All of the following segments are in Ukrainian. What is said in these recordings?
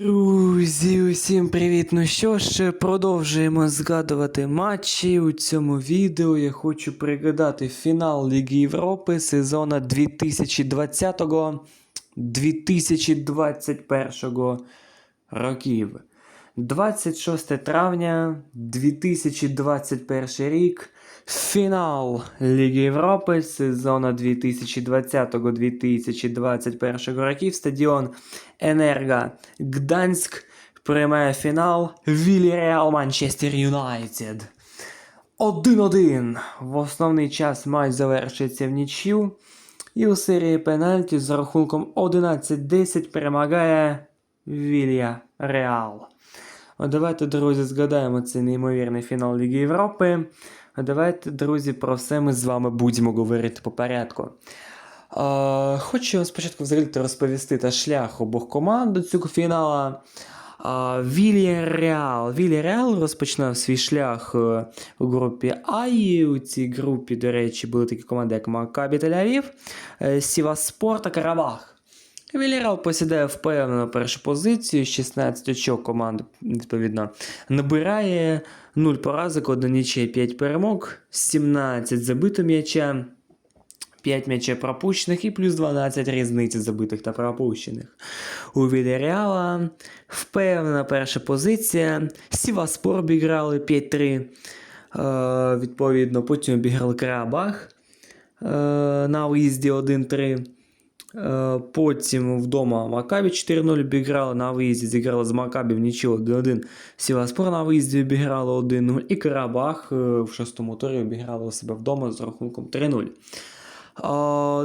Друзі, усім привіт! Ну що ж, продовжуємо згадувати матчі. У цьому відео я хочу пригадати фінал Ліги Європи сезону 2020-2021 років. 26 травня 2021 рік. Фінал Ліги Європи сезону 2020-2021 років. Стадіон Енерга Гданськ приймає фінал Вільяреал Манчестер Юнайтед. 1-1. В основний час матч завершується в нічю. І у серії пенальті з рахунком 11-10 перемагає Вілья Реал. Давайте, друзі, згадаємо цей неймовірний фінал Ліги Європи. Давайте, друзі, про все ми з вами будемо говорити по порядку. Е, хочу спочатку взагалі розповісти та шлях обох команд до цього фіналу. Вільяреал. Вільяреал розпочинав свій шлях е, у групі А. І у цій групі, до речі, були такі команди, як Макабі Тель-Авів, е, Сіваспор та Карабах. Вільяреал посідає впевнено першу позицію, 16 очок команда, відповідно, набирає 0 поразок, 1 нічия, 5 перемог, 17 забито м'яча, 5 м'ячів пропущених і плюс 12 різниці забитих та пропущених. У Вільяреала впевнена перша позиція. Сіваспор обіграли 5-3. Е, відповідно, потім обіграли Карабах е, на виїзді 1-3. Е, Потім вдома Макабі 4-0 обіграли, на виїзді зіграли з Макабі в нічого 1-1. Сіваспор на виїзді обіграли 1-0. І Карабах е, в шостому турі обіграли у себе вдома з рахунком 3-0.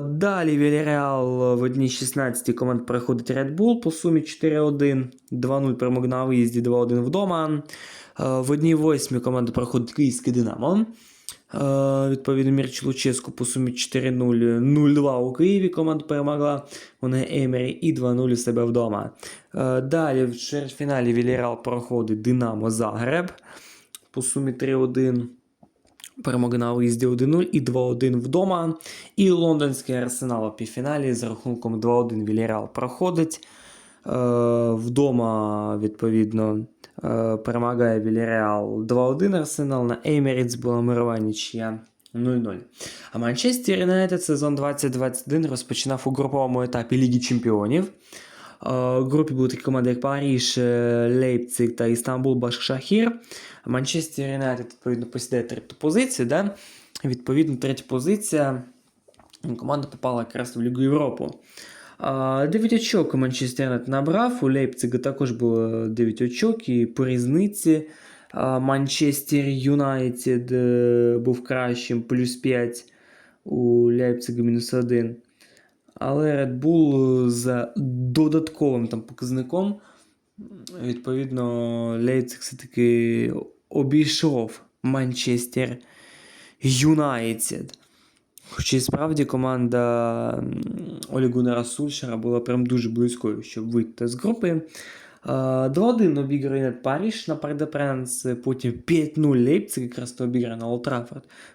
Далі Вільяреал в одній 16 команд переходить Red Bull по сумі 4-1, 2-0 перемог на виїзді, 2-1 вдома. В одній 8 команда проходить Київське Динамо. Е, Відповідно, Мірч Луческу по сумі 4-0, 0-2 у Києві команда перемогла. Вони Емері і 2-0 у себе вдома. Е, Далі в чвертьфіналі Вільяреал проходить Динамо Загреб по сумі 3-1. Перемоги на виїзді 1-0 і 2-1 вдома. І лондонський арсенал у півфіналі з рахунком 2-1 Вільяреал проходить. Е, вдома, відповідно, перемагає Вільяреал 2-1 Арсенал. На Емірітс була мирова нічия 0-0. А Манчестер Юнайтед сезон 2021 розпочинав у груповому етапі Ліги Чемпіонів. Е, В групі були такі команди, як Паріж, е, Лейпциг та Істанбул Башкшахір. Манчестер Юнайтед, відповідно, посідає третю позицію. Да? Відповідно, третя позиція. Команда попала якраз в Лігу Європу. 9 очок Манчестер набрав. У Лейпцига також було 9 очок, і по різниці Манчестер Юнайтед е, був кращим, плюс 5 у Лейпцига мінус 1. Але Red Bull за додатковим там показником, відповідно, Лейпциг все-таки обійшов Манчестер Юнайтед. Хоча і справді команда м, Олі Гуннера Сульшера була прям дуже близькою, щоб вийти з групи. А, 2-1 обіграє Паріж на Парк Пренс, потім 5-0 Лейпциг, якраз то обіграє на Олд.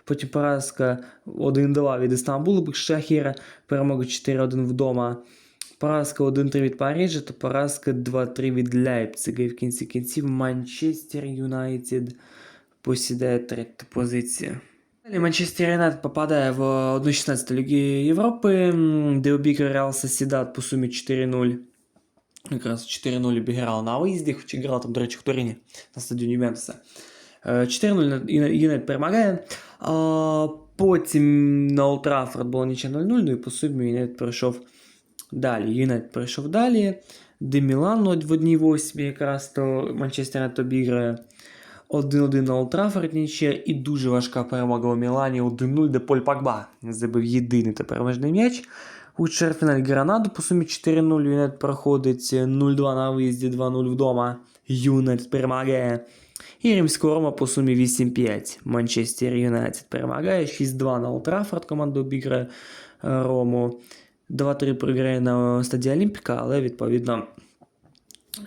Потім поразка 1-2 від Істанбулу Бекшахіра, перемога 4-1 вдома. Поразка 1-3 від Парижа та поразка 2-3 від Лейпцига. І в кінці кінців Манчестер Юнайтед посідає третю позицію. Манчестер Юнайтед попадає в 1-16 Ліги Європи, де обіграє Реал Сосідат по сумі 4-0. Якраз 4-0 обіграв на виїзді, хоч грав там, до речі, в Туріні на стадіоні. Е, 4-0 Юнайтед перемагає. А, потім на Олд Траффорд було нічия 0-0, ну і по сумі Юнайтед пройшов далі. Юнайтед пройшов далі, де Мілан в одній восьмій якраз то Манчестер Юнайтед обіграє. 1-1 на Олд Траффорд нічия і дуже важка перемога у Мілані 1-0, де Поль Пакба забив єдиний та переможний м'яч. У чвертьфіналі Гранаду по сумі 4-0 Юнайтед проходить 0-2 на виїзді, 2-0 вдома. Юнайтед перемагає. І Римська Рома по сумі 8-5. Манчестер Юнайтед перемагає. 6-2 на Олд Траффорд команда обіграє е, Рому. 2-3 програє на стадії Олімпіка, але відповідно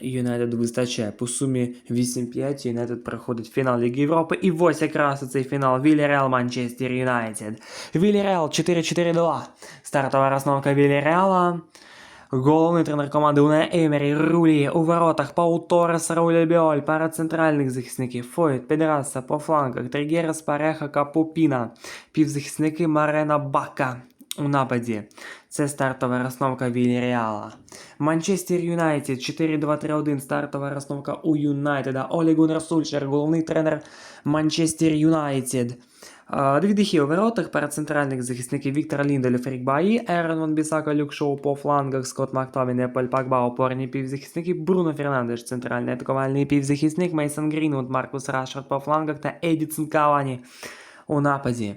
Юнайтеду вистачає. По сумі 8-5 Юнайтед проходить фінал Ліги Європи. І ось якраз цей фінал Вільяреал Манчестер Юнайтед. Вільяреал 4-4-2. Стартова розновка Вільяреала. Головний тренер команди Уне Емері Рулі у воротах Пау Торрес, Рауль Біоль, пара центральних захисників Фойт, Педраса по флангах, Тригерас, Пареха, Капупіна, півзахисники Марена Бака у нападі. Це стартова розновка Вільяреала. Манчестер Юнайтед 4-2-3-1, стартова розновка у Юнайтеда. Олі Гуннер головний тренер Манчестер Юнайтед. А, у воротах, центральних захисників Віктор Ліндель, Фрік Баї, Ерон Ван Бісака, Люк Шоу по флангах, Скотт Мактомін, Епель Пакба, опорні півзахисники, Бруно Фернандеш, центральний атакувальний півзахисник, Мейсон Грінвуд, Маркус Рашфорд по флангах та Едісон Кавані у нападі.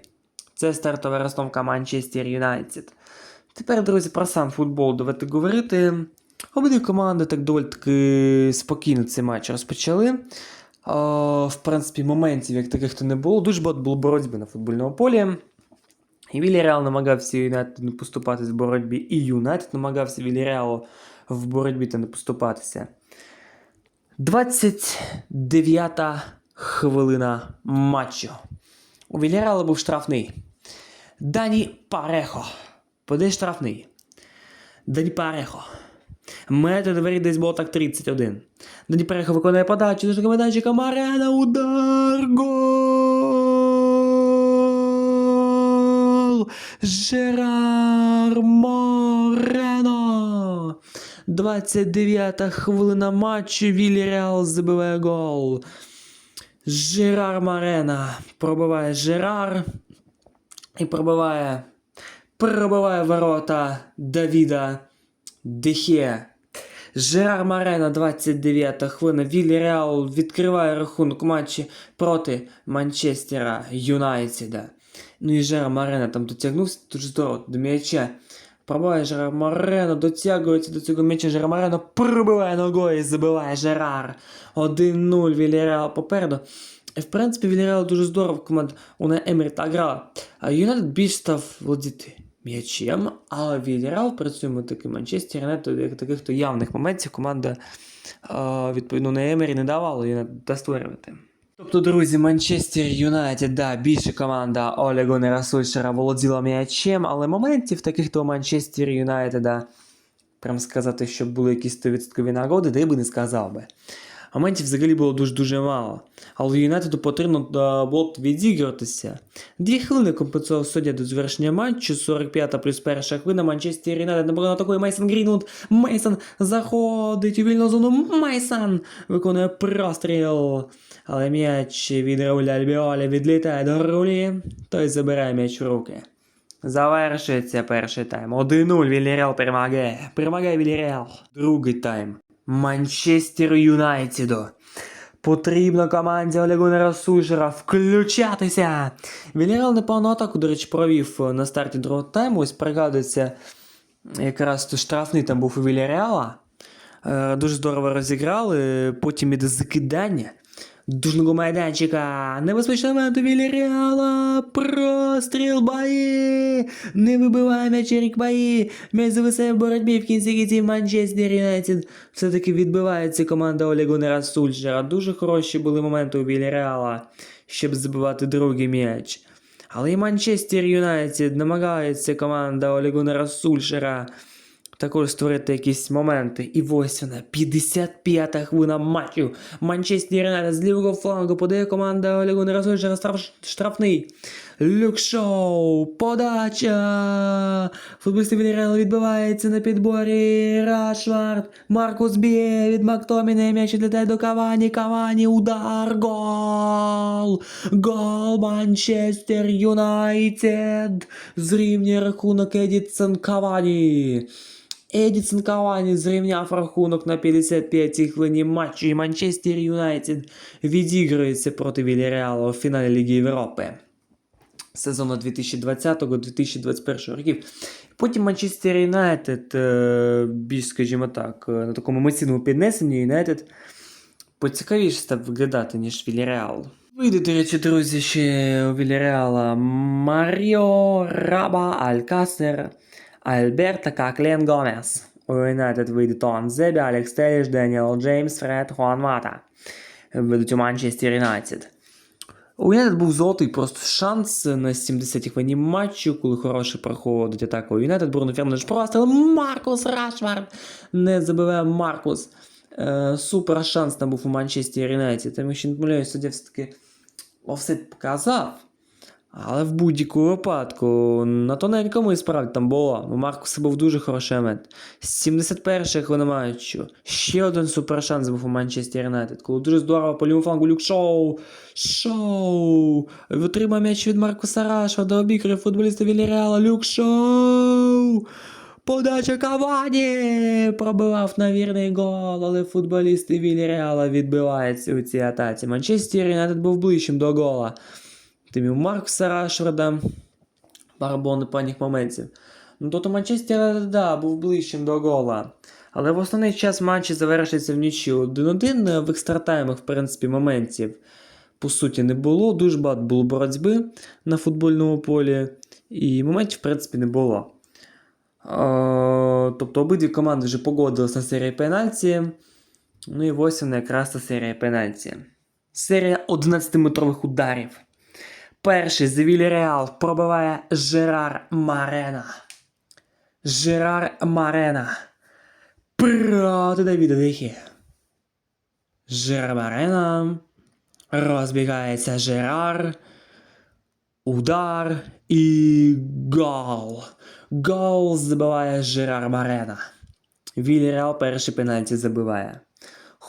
Це стартова розстановка Манчестер Юнайтед. Тепер, друзі, про сам футбол давайте говорити. Обидві команди так доволі таки спокійно цей матч розпочали. А, в принципі, моментів як таких то не було. Дуже багато було боротьби на футбольному полі. І Вільяреал намагався Юнайтед не поступатись в боротьбі, і Юнайтед намагався Вільяреалу в боротьбі та не поступатися. 29-та хвилина матчу. У Вільяреала був штрафний. Дані Парехо. Подай штрафний. Дані Парехо. Метр двері десь було так 31. Дані Парехо виконує подачу до комендантчика Марена. Удар. Гол! Жерар Морено. 29-та хвилина матчу. Вільяреал забиває гол. Жерар Марена. Пробиває Жерар. І пробиває. Пробиває ворота Давіда Дехе. Жерар Марена, 29 хвилина. Вільяреал відкриває рахунок матчі проти Манчестера Юнайтеда. Ну і Жерар Марена там дотягнувся дуже здорово до м'яча. Пробиває Жерар Марена, дотягується до цього м'яча. Жерар Марена пробиває ногою і забиває Жерар. 1-0 Вільяреал попереду. І, в принципі, Вільяреал дуже здорово команда Уна Емері та грала. Юнайтед більш став володіти м'ячем, але Вільяреал при цьому таки Манчестер Юнайтед, як таких то явних моментів команда е, відповідно на Емері не давала Юнайтед створювати. Тобто, друзі, Манчестер Юнайтед, да, більше команда Оля Гуннера Сульшера володіла м'ячем, але моментів таких то Манчестер Юнайтеда, прям сказати, що були якісь 100% нагоди, де я би не сказав би. Моментів взагалі було дуже-дуже мало. Але Юнайтеду потрібно було б відігратися. Дві хвилини компенсував суддя до завершення матчу. 45 плюс перша хвилина. Манчестер Юнайтед набрав атакує Мейсон Грінвуд. Мейсон заходить у вільну зону. Мейсон виконує простріл. Але м'яч від Рауля Альбіоля відлітає до рулі. Той забирає м'яч в руки. Завершується перший тайм. 1-0 Вільяреал перемагає. Перемагає Вільяреал. Другий тайм. Манчестер Юнайтеду. Потрібно команді Олегунера Сужера включатися. Вільяреал непевну атаку, до речі, провів на старті другого тайму. Ось пригадується, якраз штрафний там був у Вільяреала. Е, Дуже здорово розіграли. Потім іде закидання. Дужного майданчика. Небезпечний момент у Вільяреала. Простріл бої. Не вибиває м'яч Ерік Баї. М'яч зависає в боротьбі в кінці кінців Манчестер Юнайтед. Все-таки відбивається команда Олі Гуннера Сульшера. Дуже хороші були моменти у Вільяреала, щоб забивати другий м'яч. Але і Манчестер Юнайтед намагається команда Олі Гуннера Сульшера також створити якісь моменти. І ось вона, 55-та хвилина матчу. Манчестер Юнайтед з лівого флангу подає команда Олегу Нерасольшера штраф, штрафний. Люк Шоу, подача. Футболісти Вільяреалу відбивається на підборі. Рашвард, Маркус Бє від Мактоміна. М'яч відлітає до Кавані. Кавані, удар, гол. Гол Манчестер Юнайтед. Зрівнює рахунок Едітсон Кавані. Едісон Кавані зрівняв рахунок на 55-й хвилині матчу і Манчестер Юнайтед відігрується проти Вільяреалу у фіналі Ліги Європи сезону 2020-2021 років. Потім Манчестер Юнайтед, е, більш, скажімо так, е, на такому емоційному піднесенні Юнайтед поцікавіше став виглядати, ніж Вільяреал. Вийде, до речі, друзі, ще у Вільяреала Маріо Раба Алькасер. Альберта Каклен Гомес. Юнайтед вийде Тон Зебі, Алекс Теліш, Деніел Джеймс, Фред, Хуан Мата. Ведуть у Манчестер Юнайтед. У Юнайтед був золотий просто шанс на 70-й хвилині матчу, коли хороше проходить атака у Юнайтед. Бруно Фернандеш простріл. Маркус Рашфорд не забиває Маркус. Е, супер шанс там був у Манчестер Юнайтед. Там, якщо не помиляюсь, суддя все-таки офсет показав. Але в будь-якому випадку на тоненькому і справді там було. У Маркуса був дуже хороший момент. З 71-ї хвилини матчу. Ще один супершанс був у Манчестер Юнайтед. Коли дуже здорово по лівому флангу Люк Шоу. Шоу! Витримав м'яч від Маркуса Рашфорда, обіграє футболіста Вільяреала. Люк Шоу! Подача Кавані! Пробивав на вірний гол, але футболісти Вільяреала відбиваються у цій атаці. Манчестер Юнайтед був ближчим до гола. Тим і у Маркуса Рашфорда пару було непоганих моментів. Ну тут у Манчестера, да, був ближчим до гола. Але в основний час матчі завершиться в нічю. 1-1 в екстратаймах, в принципі, моментів по суті не було. Дуже багато було боротьби на футбольному полі, і моментів, в принципі, не було. Е, тобто обидві команди вже погодились на серії пенальті. Ну і ось вона якраз та серія пенальті. Серія 11-метрових ударів. Перший за Вільяреал пробиває Жерар Марена. Жерар Марена. Проти Давіда Дехі. Жерар Марена. Розбігається Жерар. Удар і гол. Гол забиває Жерар Марена. Вільяреал перший пенальті забиває.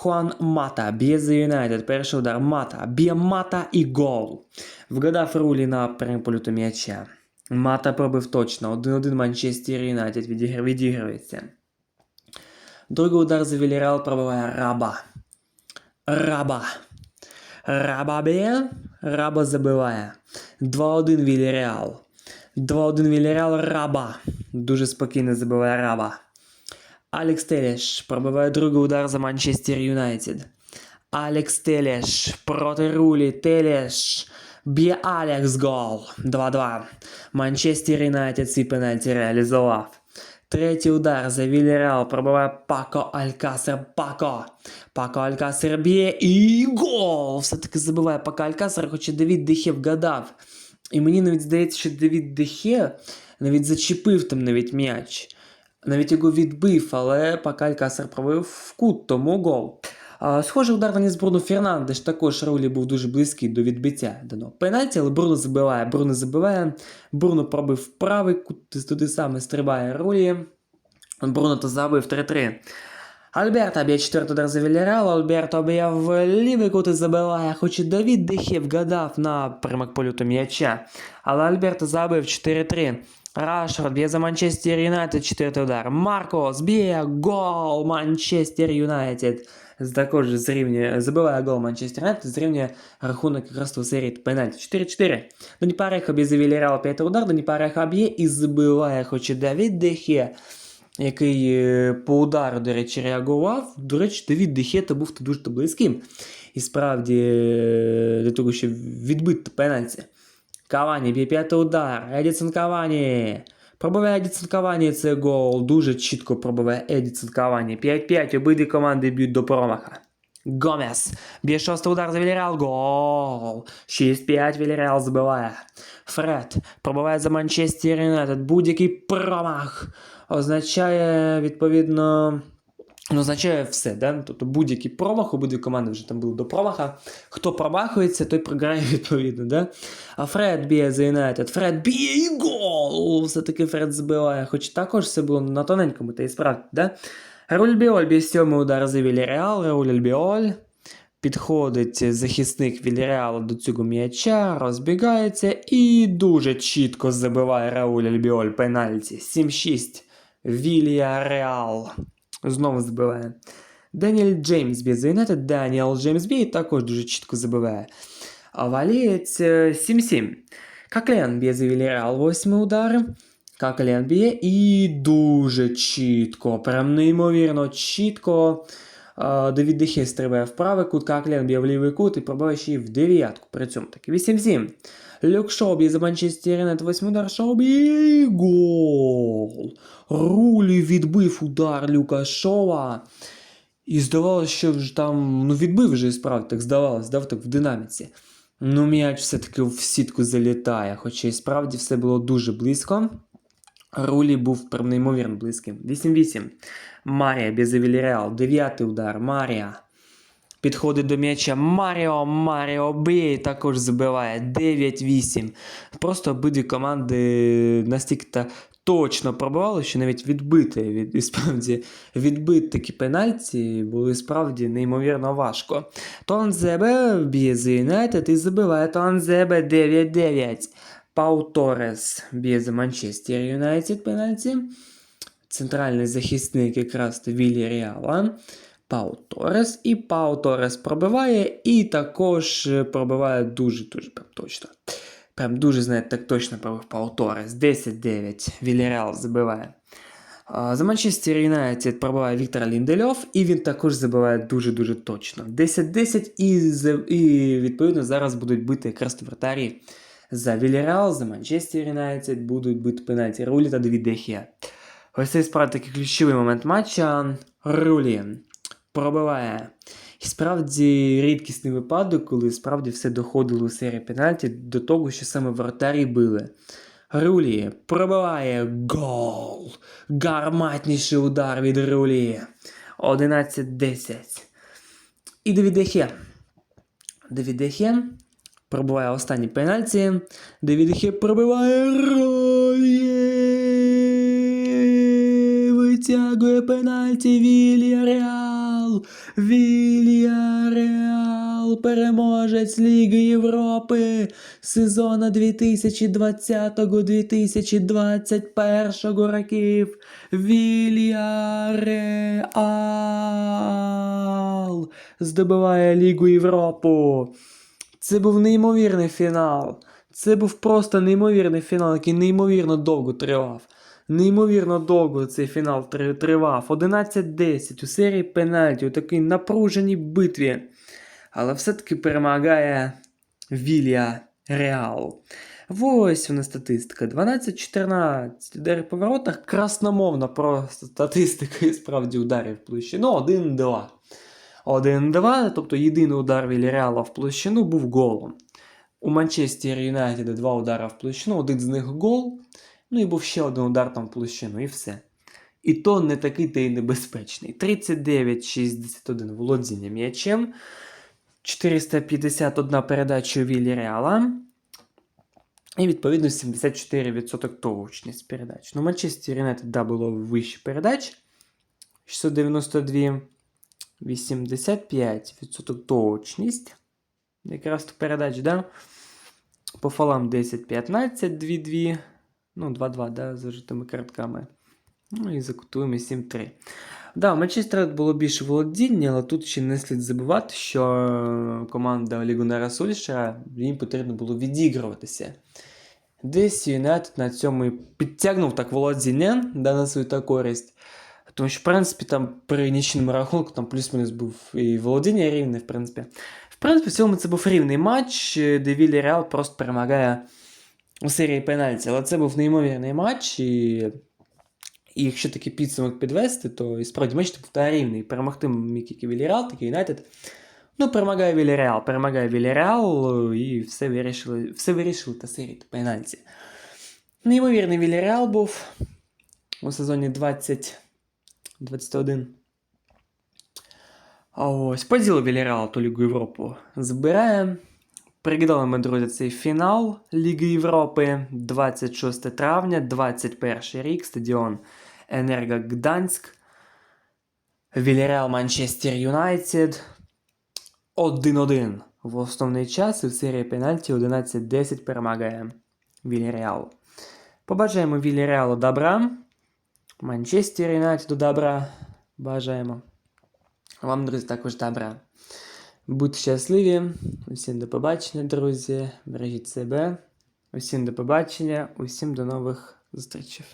Хуан Мата б'є за Юнайтед. Перший удар Мата. Б'є Мата і гол. Вгадав рулі на перепольоту м'яча. Мата пробив точно. 1-1 Манчестер Юнайтед відігр... відігрується. Другий удар за Вільяреал пробиває Раба. Раба. Раба б'є. Раба забиває. 2-1 Вільяреал. 2-1 Вільяреал Раба. Дуже спокійно забиває Раба. Алекс Телеш пробиває другий удар за Манчестер Юнайтед. Алекс Телеш проти рулі. Телеш. Б'є Алекс гол. 2-2. Манчестер Юнайтед цей пенальті реалізував. Третій удар за Вільяреал пробиває Пако Алькасер. Пако. Пако Алькасер б'є і гол! Все-таки забиває Пако Алькасер, хоча Давід Дехе вгадав. І мені навіть здається, що Давід Дехе навіть зачепив там навіть м'яч. Навіть його відбив, але Пако Алькасер пробив в кут, тому гол. Схожий удар наніс Бруно Фернандеш, також Рулі був дуже близький до відбиття даного пенальті, але Бруно забиває. Бруно забиває. Бруно пробив правий кут, туди саме стрибає Рулі. Бруно то забив 3-3. Альберто б'є четвертий удар за Вільяреал, Альберто б'є в лівий кут і забиває, хоч і Давід Дехе вгадав напрямок польоту м'яча. Але Альберто забив 4-3. Рашфорд б'є за Манчестер Юнайтед, четвертий удар. Маркос б'є гол Манчестер Юнайтед. Також зрівнює, забиває гол Манчестер Юнайтед, зрівнює рахунок якраз у серії пенальті. 4-4. Дані Пареха б'є за Вільяреал, п'ятий удар, Дані Пареха б'є і забиває, хоч і Давід Дехе який е, по удару, до речі, реагував. До речі, Давід Дехета був дуже близьким. І справді, е, для того, щоб відбити пенальті. Кавані б'є п'ятий удар. Едісон Кавані. Пробиває Едісон Кавані цей гол. Дуже чітко пробиває Едісон Кавані. 5-5. Обидві команди б'ють до промаха. Гомес. Б'є шостий удар за Вільяреал. Гол. 6-5 Вільяреал забиває. Фред пробиває за Манчестер Юнайтед. Будь-який промах означає, відповідно, означає все. Да? Тобто будь-який промах, обидві команди вже там були до промаха. Хто промахується, той програє відповідно. Да? А Фред б'є за Юнайтед. Фред б'є і гол! Все-таки Фред збиває, хоч також все було на тоненькому, та і справді. Да? Рауль Біоль б'є сьомий удар за Вільяреал. Рауль Альбіоль. Підходить захисник Вільяреала до цього м'яча, розбігається і дуже чітко забиває Рауль Альбіоль пенальті. 7-6. Вільяреал. Знову забиває. Даніель Джеймс б'є за Юнайтед. Даніел Джеймс б'є також дуже чітко забиває. А валієць е, 7-7. Каклен б'є за Вільяреал. 8 удар. Каклен б'є і дуже чітко. Прям неймовірно чітко. Давід Дехе стрибає в правий кут, Каклен б'є в лівий кут і пробиває ще й в дев'ятку. При цьому так. 8-7. Люк Шоу б'є за Манчестер Юнайтед, восьмий удар, Шоу гол. Рулі відбив удар Люка Шоа. І здавалося, що вже там, ну відбив вже і справді, так здавалося, дав так в динаміці. Ну, м'яч все-таки в сітку залітає, хоча і справді все було дуже близько. Рулі був прям неймовірно близьким. 8-8. Марія без Вільяреал. Дев'ятий удар. Марія. Підходить до м'яча. Маріо, Маріо і також забиває. 9-8. Просто обидві команди настільки точно пробували, що навіть відбити від, і справді відбити такі пенальті були справді неймовірно важко. Тонзебе б'є за Юнайтед і забиває Тонзебе 9-9. Пау Торес б'є за Манчестер Юнайтед пенальті. Центральний захисник якраз Вілі Реала. Пау Торес. І Пау Торес пробиває, і також е, пробиває дуже-дуже прям точно. Прям дуже, знаєте, так точно пробив Пау Торес. 10-9. Вільяреал забиває. За Манчестер Юнайтед пробиває Віктор Ліндельов, і він також забиває дуже-дуже точно. 10-10, і, і відповідно зараз будуть бити якраз вратарі. За Вільяреал, за Манчестер Юнайтед будуть бити пенальті Рулі та Давід Дехія. Ось цей справді такий ключовий момент матча. Рулі пробиває. І справді рідкісний випадок, коли справді все доходило у серії пенальті до того, що саме вратарі били. Рулі пробиває гол. Гарматніший удар від Рулі. 11-10. І Давід Дехе. Давід пробиває останні пенальті. Давід Дехе пробиває Рулі. Витягує пенальті Вільяреал. Вільяреал. Переможець Ліги Європи сезону 2020-2021 років. Вільяреал здобиває Лігу Європу. Це був неймовірний фінал. Це був просто неймовірний фінал, який неймовірно довго тривав. Неймовірно довго цей фінал тривав. 11-10 у серії пенальті, у такій напруженій битві. Але все-таки перемагає Вілія Реал. Ось вона статистика. 12-14 удари по. Красномовна просто статистика і справді ударів в площину. 1-2. 1-2, тобто єдиний удар Вільяреала в площину був голом. У Манчестер Юнайтеда два удари в площину, один з них гол. Ну і був ще один удар там в площину, і все. І то не такий та й небезпечний. 39-61 володіння м'ячем. 451 передача у Вілі Реала. І відповідно 74% точність передач. Ну, Манчестер Юнайтед да, було вище передач. 692. 85% точність. Якраз то передач, да? По фалам 10-15, 2-2. Ну, 2-2, да, з житими картками. Ну і за кутовими 7-3. Да, у Манчестера було більше володіння, але тут ще не слід забувати, що команда Лігунера Сульшера їм потрібно було відігруватися. Десь Юнайтед на цьому і підтягнув так володіння да, на свою та користь. Тому що, в принципі, там при нічному рахунку там плюс-мінус був і володіння рівне, в принципі. В принципі, в цілому це був рівний матч, де Вілі Реал просто перемагає у серії пенальті. Але це був неймовірний матч, і, і якщо такий підсумок підвести, то і справді матч був та рівний. Перемогти міг і Вілі Реал, і Юнайтед. Ну, перемагає Вілі Реал, перемагає Вілі Реал, і все вирішили, все вирішили та серії пенальті. Неймовірний Вілі Реал був у сезоні 20. 21. Ось поділ Вільяреал ту Лігу Європу збирає. Пригадали ми, друзі, цей фінал Ліги Європи 26 травня, 21 рік, стадіон Енерго Гданськ. Вільяреал Манчестер Юнайтед 1-1 в основний час і в серії пенальті 11-10 перемагає Вільяреал. Побажаємо Вільяреалу добра. Манчестер Юнайтеду добра. Бажаємо. Вам, друзі, також добра. Будьте щасливі. Усім до побачення, друзі. Бережіть себе. Усім до побачення, усім до нових зустрічей.